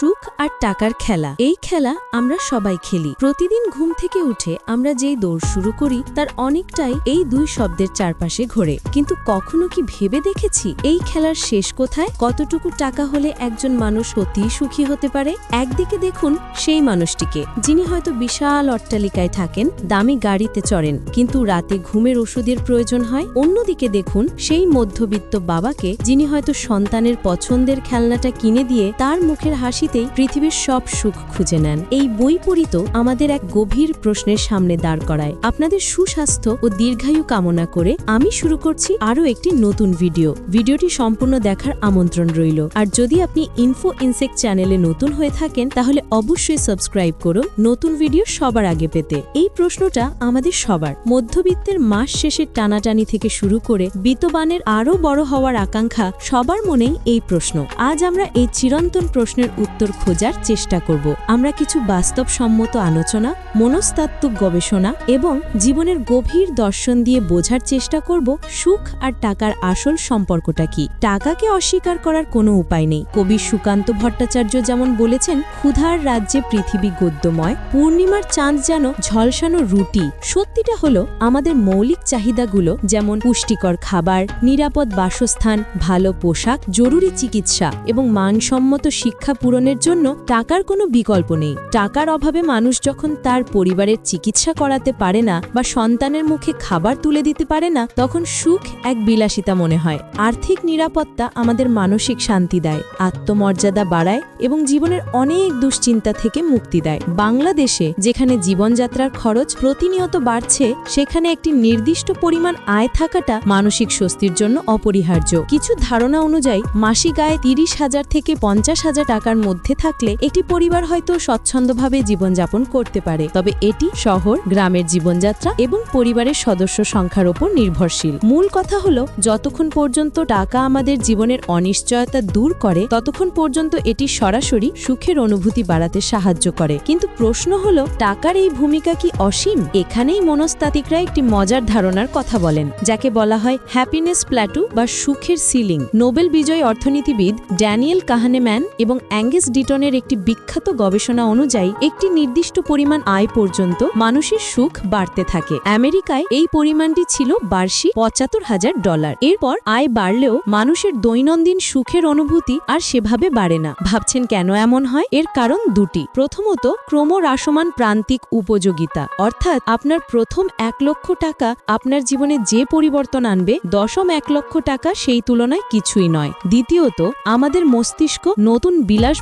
সুখ আর টাকার খেলা। এই খেলা আমরা সবাই খেলি। প্রতিদিন ঘুম থেকে উঠে আমরা যেই দৌড় শুরু করি, তার অনেকটাই এই দুই শব্দের চারপাশে ঘোরে। কিন্তু কখনো কি ভেবে দেখেছি, এই খেলার শেষ কোথায়? কতটুকু টাকা হলে একজন মানুষ সত্যিই সুখী হতে পারে? একদিকে দেখুন সেই মানুষটিকে, যিনি হয়তো বিশাল অট্টালিকায় থাকেন, দামি গাড়িতে চড়েন, কিন্তু রাতে ঘুমের ওষুধের প্রয়োজন হয়। অন্যদিকে দেখুন সেই মধ্যবিত্ত বাবাকে, যিনি হয়তো সন্তানের পছন্দের খেলনাটা কিনে দিয়ে তার মুখের হাসিতেই পৃথিবীর সব সুখ খুঁজে নেন। এই বই পড়িত আমাদের এক গভীর প্রশ্নের সামনে দাঁড় করায়। আপনাদের সুস্বাস্থ্য ও দীর্ঘায়ু কামনা করে আমি শুরু করছি আরও একটি নতুন ভিডিও। ভিডিওটি সম্পূর্ণ দেখার আমন্ত্রণ রইল। আর যদি আপনি ইনফো ইনসেক্ট চ্যানেলে নতুন হয়ে থাকেন, তাহলে অবশ্যই সাবস্ক্রাইব করুন নতুন ভিডিও সবার আগে পেতে। এই প্রশ্নটা আমাদের সবার। মধ্যবিত্তের মাস শেষের টানাটানি থেকে শুরু করে বিতবানের আরও বড় হওয়ার আকাঙ্ক্ষা সবার মনেই এই প্রশ্ন। আজ আমরা এই চিরন্তন প্রশ্নের উত্তর খোঁজার চেষ্টা করব। আমরা কিছু বাস্তবসম্মত আলোচনা, মনস্তাত্ত্বিক গবেষণা এবং জীবনের গভীর দর্শন দিয়ে বোঝার চেষ্টা করব সুখ আর টাকার আসল সম্পর্কটা কি। টাকাকে অস্বীকার করার কোনো উপায় নেই। কবি সুকান্ত ভট্টাচার্য যেমন বলেছেন, ক্ষুধার রাজ্যে পৃথিবী গদ্যময়, পূর্ণিমার চাঁদ যেন ঝলসানো রুটি। সত্যিটা হলো, আমাদের মৌলিক চাহিদাগুলো যেমন পুষ্টিকর খাবার, নিরাপদ বাসস্থান, ভালো পোশাক, জরুরি চিকিৎসা এবং মানসম্মত শিক্ষা পূরণের জন্য টাকার কোনো বিকল্প নেই। টাকার অভাবে মানুষ যখন তার পরিবারের চিকিৎসা করাতে পারে না বা সন্তানের মুখে খাবার তুলে দিতে পারে না, তখন সুখ এক বিলাসিতা মনে হয়। আর্থিক নিরাপত্তা আমাদের মানসিক শান্তি দেয়, আত্মমর্যাদা বাড়ায় এবং জীবনের অনেক দুশ্চিন্তা থেকে মুক্তি দেয়। বাংলাদেশে যেখানে জীবনযাত্রার খরচ প্রতিনিয়ত বাড়ছে, সেখানে একটি নির্দিষ্ট পরিমাণ আয় থাকাটা মানসিক স্বস্তির জন্য অপরিহার্য। কিছু ধারণা অনুযায়ী, মাসিক আয় তিরিশ হাজার থেকে পঞ্চাশ হাজার টাকার থাকলে একটি পরিবার হয়তো স্বচ্ছন্দভাবে জীবনযাপন করতে পারে। তবে এটি শহর, গ্রামের জীবনযাত্রা এবং পরিবারের সদস্য সংখ্যার ওপর নির্ভরশীল। মূল কথা হলো, যতক্ষণ পর্যন্ত টাকা আমাদের জীবনের অনিশ্চয়তা দূর করে, ততক্ষণ পর্যন্ত এটি সরাসরি সুখের অনুভূতি বাড়াতে সাহায্য করে। কিন্তু প্রশ্ন হলো, টাকার এই ভূমিকা কি অসীম? এখানেই মনস্তাত্ত্বিকরা একটি মজার ধারণার কথা বলেন, যাকে বলা হয় হ্যাপিনেস প্ল্যাটু বা সুখের সিলিং। নোবেল বিজয়ী অর্থনীতিবিদ ড্যানিয়েল কাহানেম্যান এবং অ্যাঙ্গেস ডিটনের একটি বিখ্যাত গবেষণা অনুযায়ী, একটি নির্দিষ্ট পরিমাণ আয় পর্যন্ত মানুষের সুখ বাড়তে থাকে। আমেরিকায় এই পরিমাণটি ছিল বার্ষিক পঁচাত্তর হাজার ডলার। এরপর আয় বাড়লেও মানুষের দৈনন্দিন সুখের অনুভূতি আর সেভাবে বাড়ে না। ভাবছেন কেন এমন হয়? এর কারণ দুটি। প্রথমত, ক্রমহ্রাসমান প্রান্তিক উপযোগিতা। অর্থাৎ আপনার প্রথম এক লক্ষ টাকা আপনার জীবনে যে পরিবর্তন আনবে, দশম এক লক্ষ টাকা সেই তুলনায় কিছুই নয়। দ্বিতীয়ত, আমাদের মস্তিষ্ক নতুন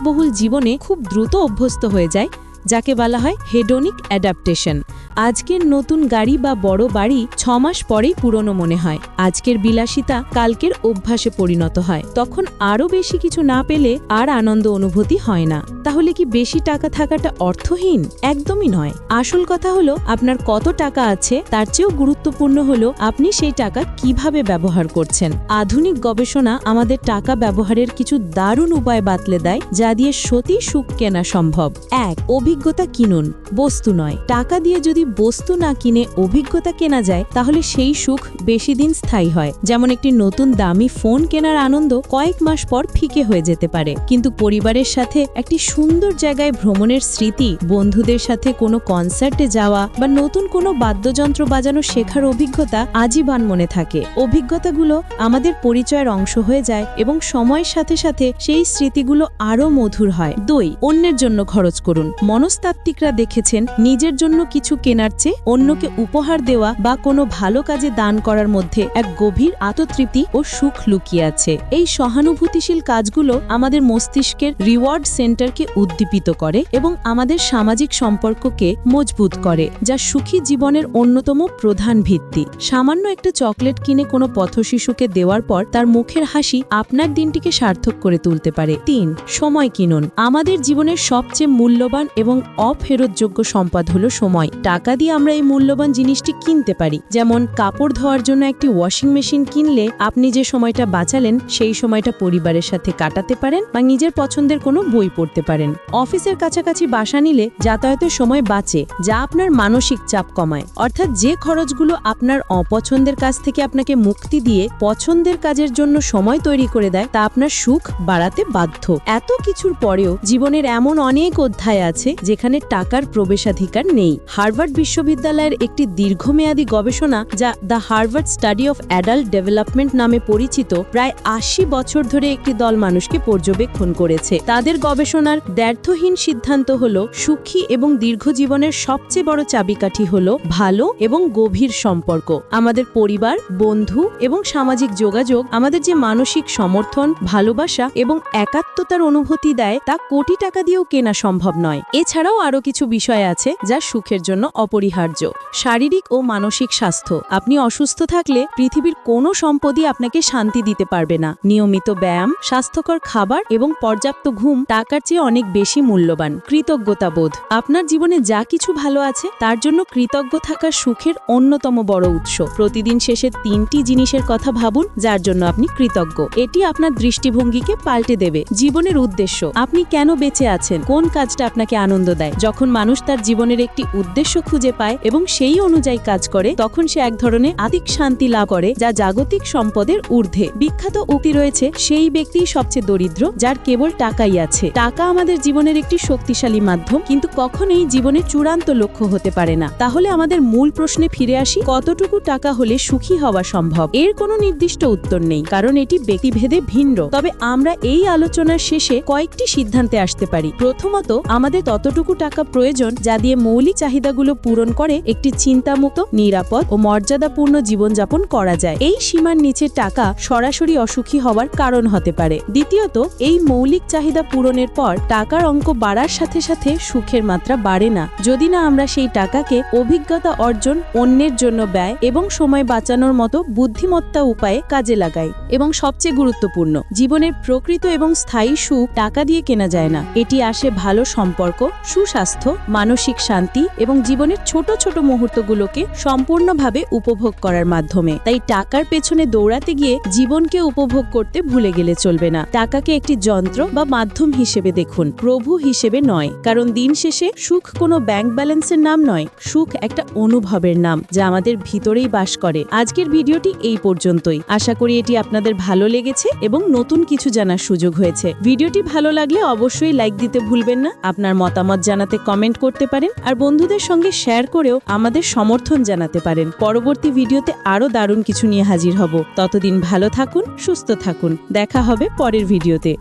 বিলাসবহুল জীবনে খুব দ্রুত অভ্যস্ত হয়ে যায়। যাকে বলা হয় হেডোনিক অ্যাডাপ্টেশন আজকের নতুন গাড়ি বা বড় বাড়ি ছমাস পরেই পুরনো মনে হয়। আজকের বিলাসিতা কালকের অভ্যাসে পরিণত হয়। তখন আরও বেশি কিছু না পেলে আর আনন্দ অনুভূতি হয় না। তাহলে কি বেশি টাকা থাকাটা অর্থহীন? একদমই নয়। আসল কথা হলো, আপনার কত টাকা আছে তার চেয়েও গুরুত্বপূর্ণ হলো আপনি সেই টাকা কীভাবে ব্যবহার করছেন। আধুনিক গবেষণা আমাদের টাকা ব্যবহারের কিছু দারুণ উপায় বাতলে দেয়, যা দিয়ে সতী সুখ কেনা সম্ভব। এক অভিজ্ঞতা কিনুন, বস্তু নয়। টাকা দিয়ে যদি বস্তু না কিনে অভিজ্ঞতা কেনা যায়, তাহলে সেই সুখ বেশি দিন স্থায়ী হয়। যেমন একটি নতুন দামি ফোন কেনার আনন্দ কয়েক মাস পর ফিকে হয়ে যেতে পারে। কিন্তু পরিবারের সাথে একটি সুন্দর জায়গায় ভ্রমণের স্মৃতি, বন্ধুদের সাথে কোনো কনসার্টে যাওয়া বা নতুন কোনো বাদ্যযন্ত্র বাজানো শেখার অভিজ্ঞতা আজীবন মনে থাকে। অভিজ্ঞতাগুলো আমাদের পরিচয়ের অংশ হয়ে যায় এবং সময়ের সাথে সাথে সেই স্মৃতিগুলো আরও মধুর হয়। দুই, অন্যের জন্য খরচ করুন। মনস্তাত্ত্বিকরা দেখেছেন নিজের জন্য কিছু কেনার চেয়ে অন্যকে উপহার দেওয়া বা কোনো ভালো কাজে দান করার মধ্যে এক গভীর আত্মতৃপ্তি ও সুখ লুকিয়ে আছে। এই সহানুভূতিশীল কাজগুলো আমাদের মস্তিষ্কের রিওয়ার্ড সেন্টারকে উদ্দীপিত করে এবং আমাদের সামাজিক সম্পর্ককে মজবুত করে, যা সুখী জীবনের অন্যতম প্রধান ভিত্তি। সামান্য একটা চকলেট কিনে কোনো পথশিশুকে দেওয়ার পর তার মুখের হাসি আপনার দিনটিকে সার্থক করে তুলতে পারে। তিন, সময় কিনুন। আমাদের জীবনের সবচেয়ে মূল্যবান এবং এবং অফেরতযোগ্য সম্পদ হলো সময়। টাকা দিয়ে আমরা এই মূল্যবান জিনিসটি কিনতে পারি। যেমন কাপড় ধোয়ার জন্য একটি ওয়াশিং মেশিন কিনলে আপনি যে সময়টা বাঁচালেন, সেই সময়টা পরিবারের সাথে কাটাতে পারেন বা নিজের পছন্দের কোনো বই পড়তে পারেন। অফিসের কাছাকাছি বাসা নিলে যাতায়াতের সময় বাঁচে, যা আপনার মানসিক চাপ কমায়। অর্থাৎ যে খরচগুলো আপনার অপছন্দের কাজ থেকে আপনাকে মুক্তি দিয়ে পছন্দের কাজের জন্য সময় তৈরি করে দেয়, তা আপনার সুখ বাড়াতে বাধ্য। এত কিছুর পরেও জীবনের এমন অনেক অধ্যায় আছে যেখানে টাকার প্রবেশাধিকার নেই। হার্ভার্ড বিশ্ববিদ্যালয়ের একটি দীর্ঘমেয়াদী গবেষণা যা the Harvard study of adult development নামে পরিচিত প্রায় আশি বছর ধরে একটি দল মানুষকে পর্যবেক্ষণ করেছে। তাদের গবেষণার দ্ব্যর্থহীন সিদ্ধান্ত হল, সুখী এবং দীর্ঘ জীবনের সবচেয়ে বড় চাবিকাঠি হল ভালো এবং গভীর সম্পর্ক। আমাদের পরিবার, বন্ধু এবং সামাজিক যোগাযোগ আমাদের যে মানসিক সমর্থন, ভালোবাসা এবং একাত্মতার অনুভূতি দেয় তা কোটি টাকা দিয়েও কেনা সম্ভব নয়। এছাড়াও আরও কিছু বিষয় আছে যা সুখের জন্য অপরিহার্য। শারীরিক ও মানসিক স্বাস্থ্য। আপনি অসুস্থ থাকলে পৃথিবীর কোনো সম্পদই আপনাকে শান্তি দিতে পারবে না। নিয়মিত ব্যায়াম, স্বাস্থ্যকর খাবার এবং পর্যাপ্ত ঘুম টাকার চেয়ে অনেক বেশি মূল্যবান। কৃতজ্ঞতা বোধ আপনার জীবনে যা কিছু ভালো আছে, তার জন্য কৃতজ্ঞ থাকা সুখের অন্যতম বড় উৎস। প্রতিদিন শেষে তিনটি জিনিসের কথা ভাবুন, যার জন্য আপনি কৃতজ্ঞ। এটি আপনার দৃষ্টিভঙ্গিকে পাল্টে দেবে। জীবনের উদ্দেশ্য। আপনি কেন বেঁচে আছেন? কোন কাজটা আপনাকে আনন্দ দেয়। যখন মানুষ তার জীবনের একটি উদ্দেশ্য খুঁজে পায় এবং সেই অনুযায়ী কাজ করে, তখন সে এক ধরনের আতিক শান্তি লাভ করে, যা জাগতিক সম্পদের ঊর্ধ্বে। বিখ্যাত উক্তি রয়েছে, সেই ব্যক্তি সবচেয়ে দরিদ্র, যার কেবল টাকাই আছে। টাকা আমাদের জীবনের একটি শক্তিশালী মাধ্যম, কিন্তু কখনোই জীবনের চূড়ান্ত লক্ষ্য হতে পারে না। তাহলে আমাদের মূল প্রশ্নে ফিরে আসি, কতটুকু টাকা হলে সুখী হওয়া সম্ভব? এর কোনো নির্দিষ্ট উত্তর নেই, কারণ এটি ব্যক্তিভেদে ভিন্ন। তবে আমরা এই আলোচনার শেষে কয়েকটি সিদ্ধান্তে আসতে পারি। প্রথমত, আমাদের ততটুকু টাকা প্রয়োজন যা দিয়ে মৌলিক চাহিদাগুলো পূরণ করে একটি চিন্তামুক্ত, নিরাপদ ও মর্যাদাপূর্ণ জীবনযাপন করা যায়। এই সীমার নিচে টাকা সরাসরি অসুখী হওয়ার কারণ হতে পারে। দ্বিতীয়ত, এই মৌলিক চাহিদা পূরণের পর টাকার অঙ্ক বাড়ার সাথে সাথে সুখের মাত্রা বাড়ে না। যদি না আমরা সেই টাকাকে অভিজ্ঞতা অর্জন, অন্যের জন্য ব্যয় এবং সময় বাঁচানোর মতো বুদ্ধিমত্তা উপায়ে কাজে লাগাই এবং সবচেয়ে গুরুত্বপূর্ণ, জীবনের প্রকৃত এবং স্থায়ী সুখ টাকা দিয়ে কেনা যায় না। এটি আসে ভালো সম্পর্ক সুস্বাস্থ্য, মানসিক শান্তি এবং জীবনের ছোট ছোট মুহূর্তগুলোকে সম্পূর্ণভাবে উপভোগ করার মাধ্যমে। তাই টাকার পেছনে দৌড়াতে গিয়ে জীবনকে উপভোগ করতে ভুলে গেলে চলবে না। টাকাকে একটি যন্ত্র বা মাধ্যম হিসেবে দেখুন। প্রভু হিসেবে নয়, কারণ দিন শেষে সুখ কোনো ব্যাংক ব্যালেন্সের নাম নয়। সুখ একটা অনুভবের নাম, যা আমাদের ভিতরেই বাস করে। আজকের ভিডিওটি এই পর্যন্তই। আশা করি এটি আপনাদের ভালো লেগেছে এবং নতুন কিছু জানার সুযোগ হয়েছে। ভিডিওটি ভালো লাগলে অবশ্যই লাইক দিতে ভুলবেন না। আপনার মতামত জানাতে কমেন্ট করতে পারেন আর বন্ধুদের সঙ্গে শেয়ার করেও আমাদের সমর্থন জানাতে পারেন। পরবর্তী ভিডিওতে আরও দারুণ কিছু নিয়ে হাজির হব। ততদিন ভালো থাকুন, সুস্থ থাকুন। দেখা হবে পরের ভিডিওতে।